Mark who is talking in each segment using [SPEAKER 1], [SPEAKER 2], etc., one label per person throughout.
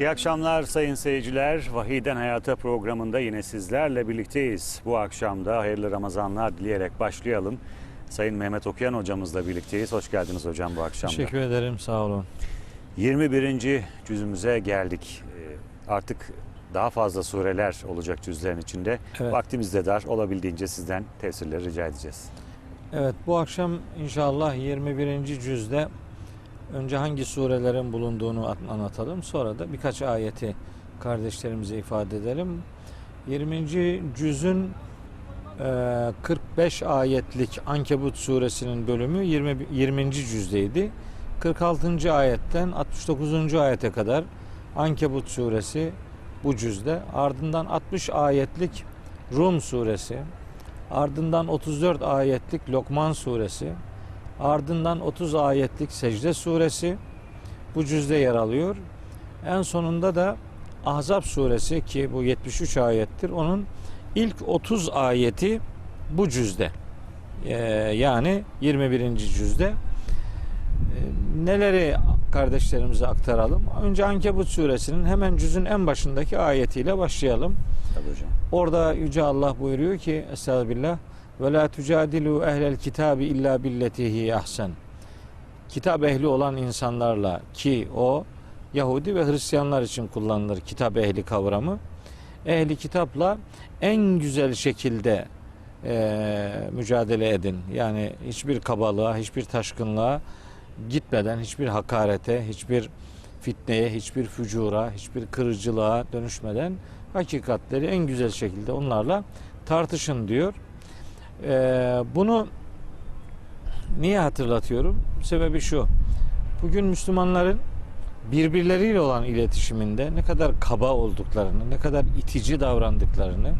[SPEAKER 1] İyi akşamlar sayın seyirciler. Vahiden Hayata programında yine sizlerle birlikteyiz. Bu akşam da hayırlı Ramazanlar dileyerek başlayalım. Sayın Mehmet Okuyan hocamızla birlikteyiz. Hoş geldiniz hocam bu akşam.
[SPEAKER 2] Teşekkür ederim sağ olun.
[SPEAKER 1] 21. cüzümüze geldik. Ee, Artık daha fazla sureler olacak cüzlerin içinde.
[SPEAKER 2] Evet.
[SPEAKER 1] Vaktimiz de dar. Olabildiğince sizden tesirleri rica edeceğiz.
[SPEAKER 2] Evet bu akşam inşallah 21. cüzde önce hangi surelerin bulunduğunu an- anlatalım. Sonra da birkaç ayeti kardeşlerimize ifade edelim. 20. cüzün e, 45 ayetlik Ankebut suresinin bölümü 20. 20. cüzdeydi. 46. ayetten 69. ayete kadar Ankebut suresi bu cüzde. Ardından 60 ayetlik Rum suresi, ardından 34 ayetlik Lokman suresi, ardından 30 ayetlik Secde suresi bu cüzde yer alıyor. En sonunda da Ahzab suresi ki bu 73 ayettir. Onun ilk 30 ayeti bu cüzde. Ee, yani 21. cüzde. Ee, neleri kardeşlerimize aktaralım? Önce Ankebut suresinin hemen cüzün en başındaki ayetiyle başlayalım.
[SPEAKER 1] Tabii hocam.
[SPEAKER 2] Orada Yüce Allah buyuruyor ki Estağfirullah ve la tucadilu ehlel kitabi illa billetihi ahsen. Kitap ehli olan insanlarla ki o Yahudi ve Hristiyanlar için kullanılır kitap ehli kavramı. Ehli kitapla en güzel şekilde eee, mücadele edin. Yani hiçbir kabalığa, hiçbir taşkınlığa gitmeden, hiçbir hakarete, hiçbir fitneye, hiçbir fücura, hiçbir kırıcılığa dönüşmeden hakikatleri en güzel şekilde onlarla tartışın diyor. Ee, bunu niye hatırlatıyorum? Sebebi şu. Bugün Müslümanların birbirleriyle olan iletişiminde ne kadar kaba olduklarını, ne kadar itici davrandıklarını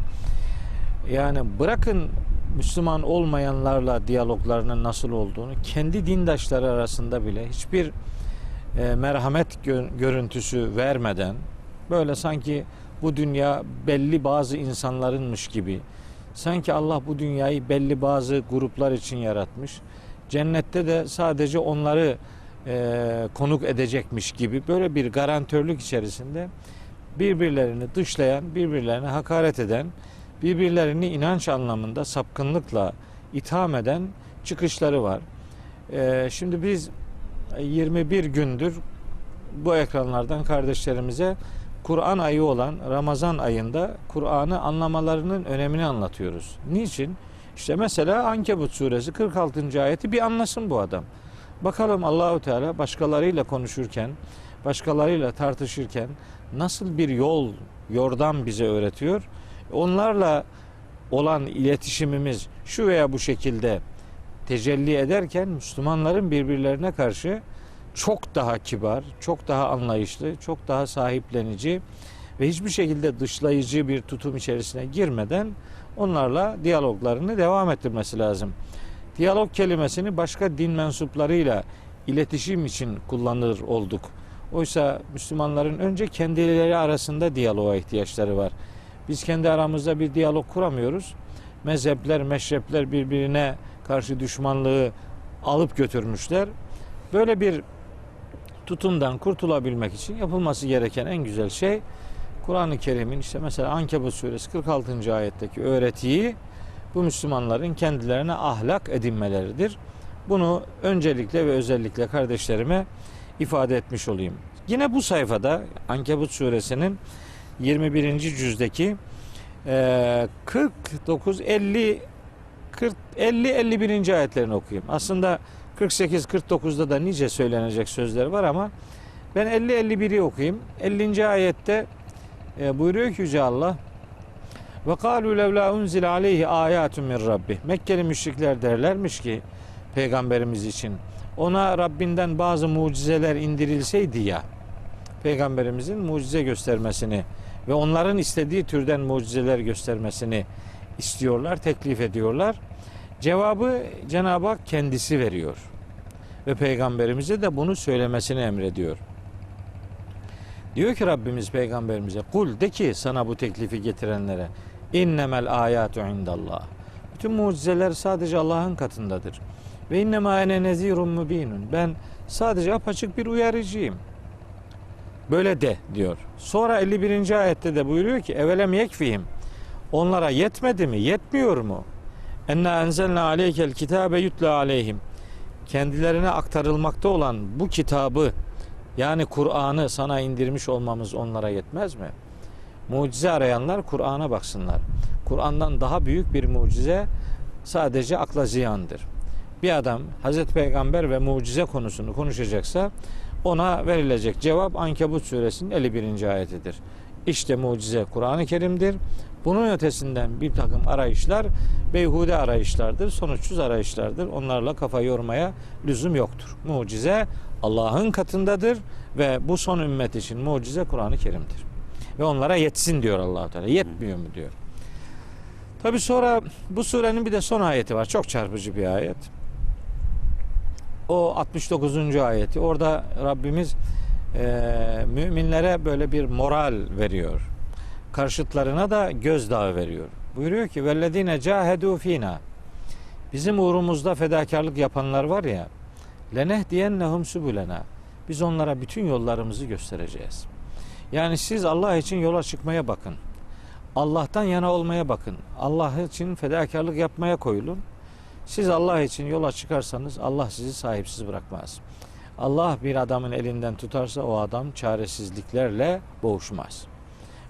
[SPEAKER 2] yani bırakın Müslüman olmayanlarla diyaloglarının nasıl olduğunu kendi dindaşları arasında bile hiçbir e, merhamet gö- görüntüsü vermeden böyle sanki bu dünya belli bazı insanlarınmış gibi sanki Allah bu dünyayı belli bazı gruplar için yaratmış cennette de sadece onları e, konuk edecekmiş gibi böyle bir garantörlük içerisinde birbirlerini dışlayan, birbirlerine hakaret eden, birbirlerini inanç anlamında sapkınlıkla itham eden çıkışları var. E, şimdi biz 21 gündür bu ekranlardan kardeşlerimize Kur'an ayı olan Ramazan ayında Kur'an'ı anlamalarının önemini anlatıyoruz. Niçin? İşte mesela Ankebut suresi 46. ayeti bir anlasın bu adam. Bakalım Allahu Teala başkalarıyla konuşurken, başkalarıyla tartışırken nasıl bir yol, yordam bize öğretiyor. Onlarla olan iletişimimiz şu veya bu şekilde tecelli ederken Müslümanların birbirlerine karşı çok daha kibar, çok daha anlayışlı, çok daha sahiplenici ve hiçbir şekilde dışlayıcı bir tutum içerisine girmeden onlarla diyaloglarını devam ettirmesi lazım. Diyalog kelimesini başka din mensuplarıyla iletişim için kullanır olduk. Oysa Müslümanların önce kendileri arasında diyaloğa ihtiyaçları var. Biz kendi aramızda bir diyalog kuramıyoruz. Mezhepler, meşrepler birbirine karşı düşmanlığı alıp götürmüşler. Böyle bir tutumdan kurtulabilmek için yapılması gereken en güzel şey Kur'an-ı Kerim'in işte mesela Ankebut suresi 46. ayetteki öğretiyi bu Müslümanların kendilerine ahlak edinmeleridir. Bunu öncelikle ve özellikle kardeşlerime ifade etmiş olayım. Yine bu sayfada Ankebut suresinin 21. cüzdeki eee, 49 50 40 50 51. ayetlerini okuyayım. Aslında 48 49'da da nice söylenecek sözler var ama ben 50 51'i okuyayım. 50. ayette e, buyuruyor ki Yüce Allah ve kalu levla unzile aleyhi ayatun min rabbi. Mekkeli müşrikler derlermiş ki peygamberimiz için ona Rabbinden bazı mucizeler indirilseydi ya peygamberimizin mucize göstermesini ve onların istediği türden mucizeler göstermesini istiyorlar, teklif ediyorlar. Cevabı Cenab-ı Hak kendisi veriyor. Ve peygamberimize de bunu söylemesini emrediyor. Diyor ki Rabbimiz peygamberimize kul de ki sana bu teklifi getirenlere innemel ayatu indallah. Bütün mucizeler sadece Allah'ın katındadır. Ve innema ene nezirun mübinun. Ben sadece apaçık bir uyarıcıyım. Böyle de diyor. Sonra 51. ayette de buyuruyor ki evelem yekfihim. Onlara yetmedi mi? Yetmiyor mu? Enna enzelna aleykel kitabe yutla aleyhim. Kendilerine aktarılmakta olan bu kitabı yani Kur'an'ı sana indirmiş olmamız onlara yetmez mi? Mucize arayanlar Kur'an'a baksınlar. Kur'an'dan daha büyük bir mucize sadece akla ziyandır. Bir adam Hazreti Peygamber ve mucize konusunu konuşacaksa ona verilecek cevap Ankebut suresinin 51. ayetidir. İşte mucize Kur'an-ı Kerim'dir. Bunun ötesinden bir takım arayışlar beyhude arayışlardır, sonuçsuz arayışlardır. Onlarla kafa yormaya lüzum yoktur. Mucize Allah'ın katındadır ve bu son ümmet için mucize Kur'an-ı Kerim'dir. Ve onlara yetsin diyor allah Teala. Yetmiyor mu diyor. Tabi sonra bu surenin bir de son ayeti var. Çok çarpıcı bir ayet. O 69. ayeti. Orada Rabbimiz e, müminlere böyle bir moral veriyor. Karşıtlarına da gözdağı veriyor. Buyuruyor ki vellezine cahedu fina. Bizim uğrumuzda fedakarlık yapanlar var ya. Leneh diyennehum subulena. Biz onlara bütün yollarımızı göstereceğiz. Yani siz Allah için yola çıkmaya bakın. Allah'tan yana olmaya bakın. Allah için fedakarlık yapmaya koyulun. Siz Allah için yola çıkarsanız Allah sizi sahipsiz bırakmaz. Allah bir adamın elinden tutarsa o adam çaresizliklerle boğuşmaz.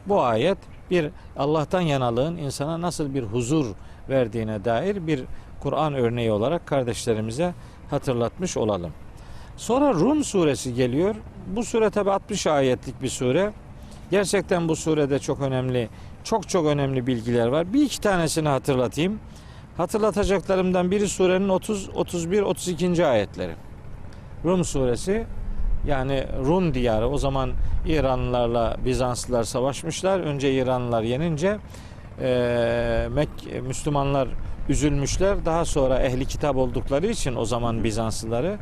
[SPEAKER 2] Bu ayet bir Allah'tan yanalığın insana nasıl bir huzur verdiğine dair bir Kur'an örneği olarak kardeşlerimize hatırlatmış olalım. Sonra Rum suresi geliyor. Bu sure tabi 60 ayetlik bir sure. Gerçekten bu surede çok önemli, çok çok önemli bilgiler var. Bir iki tanesini hatırlatayım. Hatırlatacaklarımdan biri surenin 30, 31, 32. ayetleri. Rum suresi yani Rum diyarı o zaman İranlılarla Bizanslılar savaşmışlar. Önce İranlılar yenince e, Mek Müslümanlar üzülmüşler. Daha sonra ehli kitap oldukları için o zaman Bizanslıları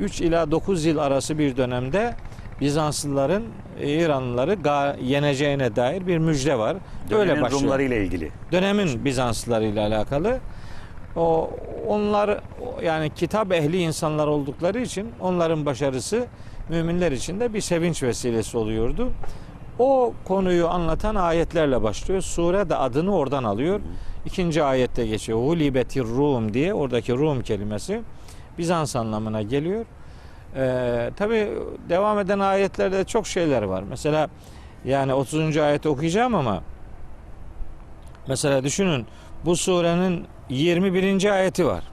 [SPEAKER 2] 3 ila 9 yıl arası bir dönemde Bizanslıların İranlıları ga- yeneceğine dair bir müjde var. Böyle
[SPEAKER 1] Dönemin
[SPEAKER 2] başlıyor.
[SPEAKER 1] Rumları ile ilgili.
[SPEAKER 2] Dönemin Bizanslıları ile alakalı. O onlar yani kitap ehli insanlar oldukları için onların başarısı müminler için de bir sevinç vesilesi oluyordu. O konuyu anlatan ayetlerle başlıyor. Sure de adını oradan alıyor. İkinci ayette geçiyor. Hulibetir Rum diye oradaki Rum kelimesi Bizans anlamına geliyor. Ee, Tabi devam eden ayetlerde çok şeyler var. Mesela yani 30. ayeti okuyacağım ama mesela düşünün bu surenin 21. ayeti var.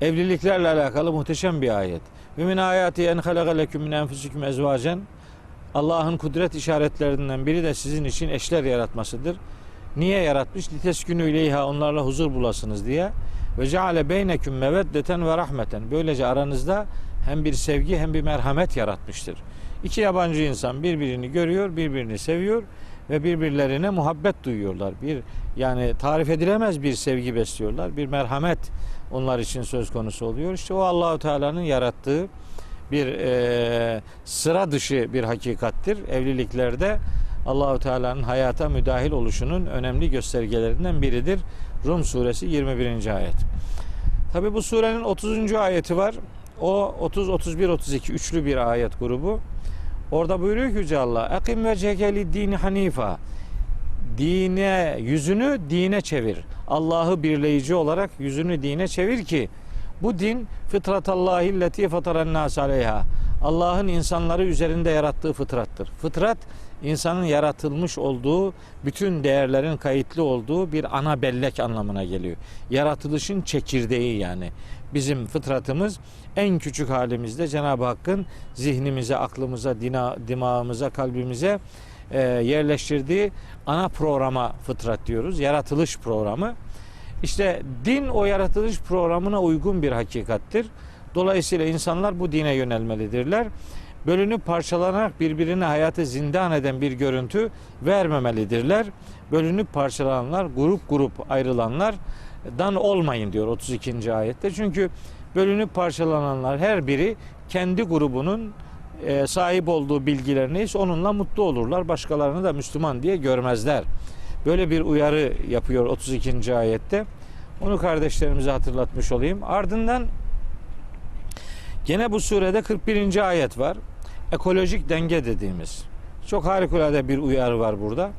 [SPEAKER 2] Evliliklerle alakalı muhteşem bir ayet. Ve min ayati en halaka leküm min enfusikum ezvacen. Allah'ın kudret işaretlerinden biri de sizin için eşler yaratmasıdır. Niye yaratmış? Liteskünü ileyha onlarla huzur bulasınız diye. Ve ceale beyneküm meveddeten ve rahmeten. Böylece aranızda hem bir sevgi hem bir merhamet yaratmıştır. İki yabancı insan birbirini görüyor, birbirini seviyor ve birbirlerine muhabbet duyuyorlar. Bir yani tarif edilemez bir sevgi besliyorlar. Bir merhamet onlar için söz konusu oluyor. İşte o Allahu Teala'nın yarattığı bir e, sıra dışı bir hakikattir. Evliliklerde Allahu Teala'nın hayata müdahil oluşunun önemli göstergelerinden biridir. Rum suresi 21. ayet. Tabi bu surenin 30. ayeti var. O 30 31 32 üçlü bir ayet grubu. Orada buyuruyor ki Yüce Allah Ekim ve cekeli dini hanifa Dine yüzünü dine çevir. Allah'ı birleyici olarak yüzünü dine çevir ki bu din fıtratallahi leti fataran nas aleyha. Allah'ın insanları üzerinde yarattığı fıtrattır. Fıtrat insanın yaratılmış olduğu bütün değerlerin kayıtlı olduğu bir ana bellek anlamına geliyor. Yaratılışın çekirdeği yani. Bizim fıtratımız en küçük halimizde Cenab-ı Hakk'ın zihnimize, aklımıza, dina, dimağımıza, kalbimize e, yerleştirdiği ana programa fıtrat diyoruz. Yaratılış programı. İşte din o yaratılış programına uygun bir hakikattir. Dolayısıyla insanlar bu dine yönelmelidirler. Bölünüp parçalanarak birbirine hayatı zindan eden bir görüntü vermemelidirler. Bölünüp parçalananlar, grup grup ayrılanlardan olmayın diyor 32. ayette. Çünkü bölünüp parçalananlar her biri kendi grubunun e, sahip olduğu bilgiler neyse onunla mutlu olurlar. Başkalarını da Müslüman diye görmezler. Böyle bir uyarı yapıyor 32. ayette. Onu kardeşlerimize hatırlatmış olayım. Ardından gene bu surede 41. ayet var. ekolojik denge dediğimiz çok harikulade bir uyarı var burada.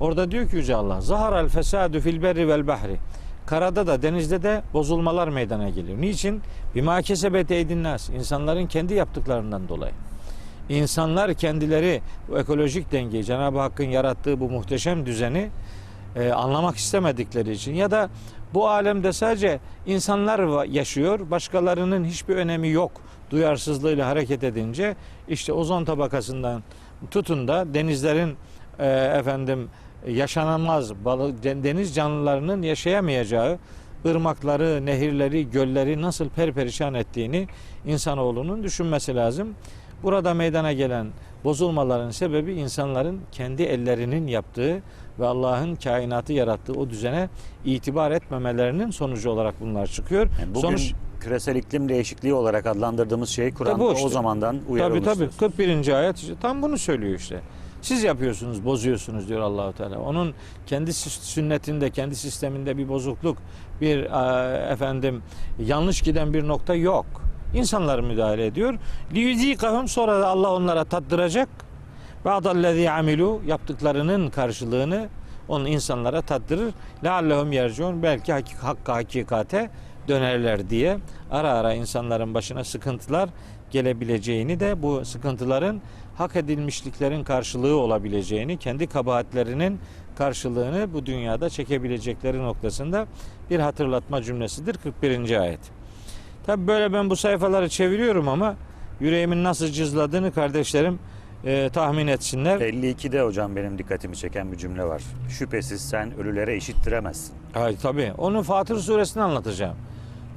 [SPEAKER 2] Orada diyor ki Yüce Allah Zaharal fesadu fil berri vel bahri Karada da denizde de bozulmalar meydana geliyor. Niçin? Bima kesebet eydin nas. İnsanların kendi yaptıklarından dolayı. İnsanlar kendileri bu ekolojik dengeyi Cenab-ı Hakk'ın yarattığı bu muhteşem düzeni e, anlamak istemedikleri için ya da bu alemde sadece insanlar yaşıyor, başkalarının hiçbir önemi yok duyarsızlığıyla hareket edince işte ozon tabakasından tutun da denizlerin e, efendim yaşanamaz balık den- deniz canlılarının yaşayamayacağı ırmakları, nehirleri, gölleri nasıl perperişan ettiğini insanoğlunun düşünmesi lazım. Burada meydana gelen bozulmaların sebebi insanların kendi ellerinin yaptığı ve Allah'ın kainatı yarattığı o düzene itibar etmemelerinin sonucu olarak bunlar çıkıyor.
[SPEAKER 1] Yani bugün
[SPEAKER 2] Sonuç
[SPEAKER 1] küresel iklim değişikliği olarak adlandırdığımız şey Kur'an'da
[SPEAKER 2] bu işte.
[SPEAKER 1] o zamandan
[SPEAKER 2] tabii
[SPEAKER 1] uyarılmıştır.
[SPEAKER 2] tabii 41. ayet işte tam bunu söylüyor işte. Siz yapıyorsunuz, bozuyorsunuz diyor Allahu Teala. Onun kendi sü- sünnetinde, kendi sisteminde bir bozukluk, bir e, efendim yanlış giden bir nokta yok. İnsanlar müdahale ediyor. Liyuzikahum sonra da Allah onlara tattıracak. Ba'dallezî amilu yaptıklarının karşılığını onun insanlara tattırır. Leallehum yerciun belki hakka hakikate dönerler diye ara ara insanların başına sıkıntılar gelebileceğini de bu sıkıntıların hak edilmişliklerin karşılığı olabileceğini, kendi kabahatlerinin karşılığını bu dünyada çekebilecekleri noktasında bir hatırlatma cümlesidir 41. ayet. Tabi böyle ben bu sayfaları çeviriyorum ama yüreğimin nasıl cızladığını kardeşlerim e, tahmin etsinler.
[SPEAKER 1] 52'de hocam benim dikkatimi çeken bir cümle var. Şüphesiz sen ölülere eşittiremezsin.
[SPEAKER 2] Hayır tabii. Onu Fatır suresini anlatacağım.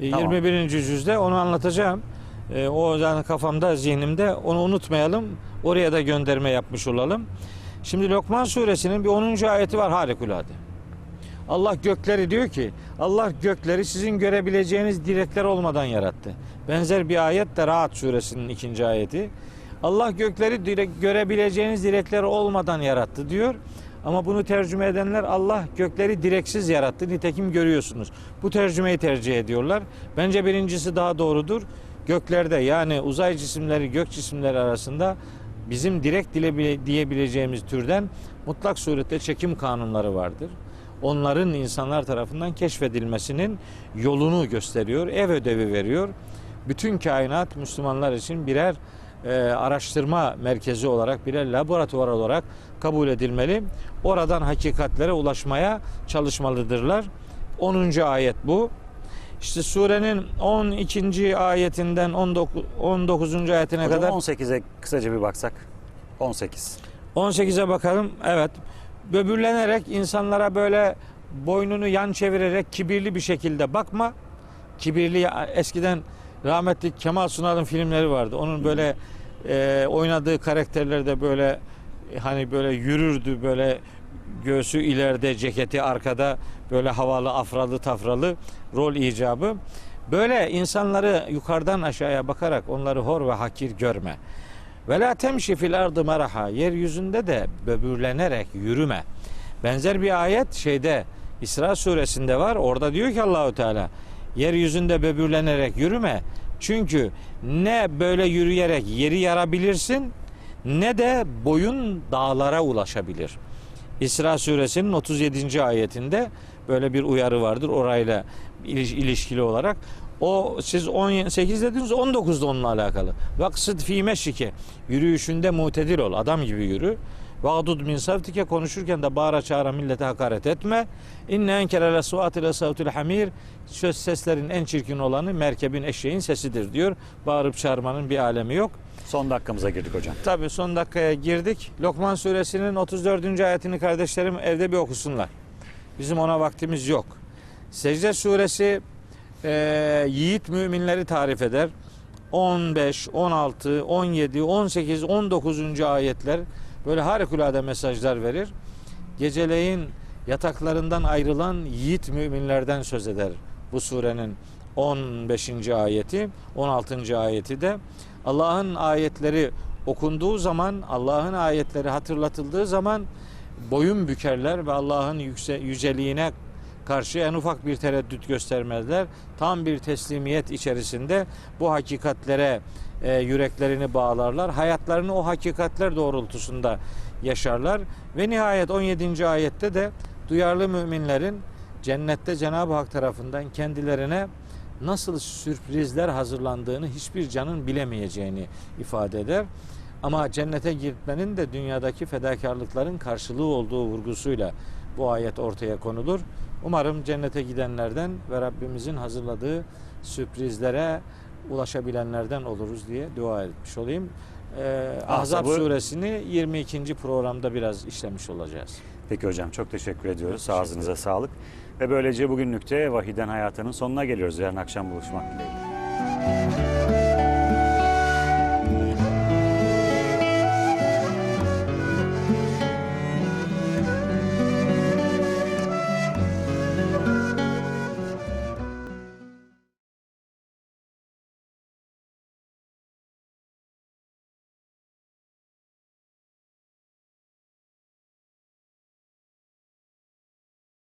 [SPEAKER 2] E,
[SPEAKER 1] Tamam.
[SPEAKER 2] 21. yüzde onu anlatacağım. E, o yani kafamda, zihnimde onu unutmayalım. Oraya da gönderme yapmış olalım. Şimdi Lokman suresinin bir 10. ayeti var harikulade. Allah gökleri diyor ki Allah gökleri sizin görebileceğiniz direkler olmadan yarattı. Benzer bir ayet de Rahat suresinin ikinci ayeti. Allah gökleri direk, görebileceğiniz direkler olmadan yarattı diyor. Ama bunu tercüme edenler Allah gökleri direksiz yarattı. Nitekim görüyorsunuz. Bu tercümeyi tercih ediyorlar. Bence birincisi daha doğrudur. Göklerde yani uzay cisimleri gök cisimleri arasında bizim direkt dile diyebileceğimiz türden mutlak surette çekim kanunları vardır. Onların insanlar tarafından keşfedilmesinin yolunu gösteriyor, ev ödevi veriyor. Bütün kainat Müslümanlar için birer e, araştırma merkezi olarak, birer laboratuvar olarak kabul edilmeli. Oradan hakikatlere ulaşmaya çalışmalıdırlar. 10. ayet bu. İşte surenin 12. ayetinden 19. 19. ayetine
[SPEAKER 1] Hocam
[SPEAKER 2] kadar
[SPEAKER 1] 18'e kısaca bir baksak. 18.
[SPEAKER 2] 18'e bakalım. Evet. Böbürlenerek insanlara böyle boynunu yan çevirerek kibirli bir şekilde bakma. Kibirli eskiden rahmetli Kemal Sunal'ın filmleri vardı. Onun böyle e, oynadığı karakterler de böyle hani böyle yürürdü böyle göğsü ileride ceketi arkada böyle havalı afralı tafralı rol icabı. Böyle insanları yukarıdan aşağıya bakarak onları hor ve hakir görme. Ve la temşi fil ardı meraha. Yeryüzünde de böbürlenerek yürüme. Benzer bir ayet şeyde İsra suresinde var. Orada diyor ki Allahu Teala yeryüzünde böbürlenerek yürüme. Çünkü ne böyle yürüyerek yeri yarabilirsin ne de boyun dağlara ulaşabilir. İsra suresinin 37. ayetinde böyle bir uyarı vardır orayla iliş- ilişkili olarak. O siz 18 dediniz 19'da onunla alakalı. Vaksıd fi meşrike. Yürüyüşünde mutedil ol. Adam gibi yürü. Vagdud min savtike konuşurken de bağıra çağıra millete hakaret etme. İnne enkere le suati le savtul hamir. Söz seslerin en çirkin olanı merkebin eşeğin sesidir diyor. Bağırıp çağırmanın bir alemi yok.
[SPEAKER 1] Son dakikamıza girdik hocam.
[SPEAKER 2] Tabi son dakikaya girdik. Lokman suresinin 34. ayetini kardeşlerim evde bir okusunlar. Bizim ona vaktimiz yok. Secde suresi e, yiğit müminleri tarif eder. 15, 16, 17, 18, 19. ayetler böyle harikulade mesajlar verir. Geceleyin yataklarından ayrılan yiğit müminlerden söz eder bu surenin 15. ayeti, 16. ayeti de Allah'ın ayetleri okunduğu zaman, Allah'ın ayetleri hatırlatıldığı zaman boyun bükerler ve Allah'ın yüceliğine karşı en ufak bir tereddüt göstermezler. Tam bir teslimiyet içerisinde bu hakikatlere e, yüreklerini bağlarlar. Hayatlarını o hakikatler doğrultusunda yaşarlar. Ve nihayet 17. ayette de duyarlı müminlerin cennette Cenab-ı Hak tarafından kendilerine nasıl sürprizler hazırlandığını hiçbir canın bilemeyeceğini ifade eder. Ama cennete gitmenin de dünyadaki fedakarlıkların karşılığı olduğu vurgusuyla bu ayet ortaya konulur. Umarım cennete gidenlerden ve Rabbimizin hazırladığı sürprizlere ulaşabilenlerden oluruz diye dua etmiş olayım. Ee, Ahzab
[SPEAKER 1] Ahzab'ı-
[SPEAKER 2] suresini 22. programda biraz işlemiş olacağız.
[SPEAKER 1] Peki hocam çok teşekkür ediyoruz.
[SPEAKER 2] Teşekkür
[SPEAKER 1] Ağzınıza sağlık. Ve böylece bugünlükte Vahiden Hayatı'nın sonuna geliyoruz. Yarın akşam buluşmak dileğiyle.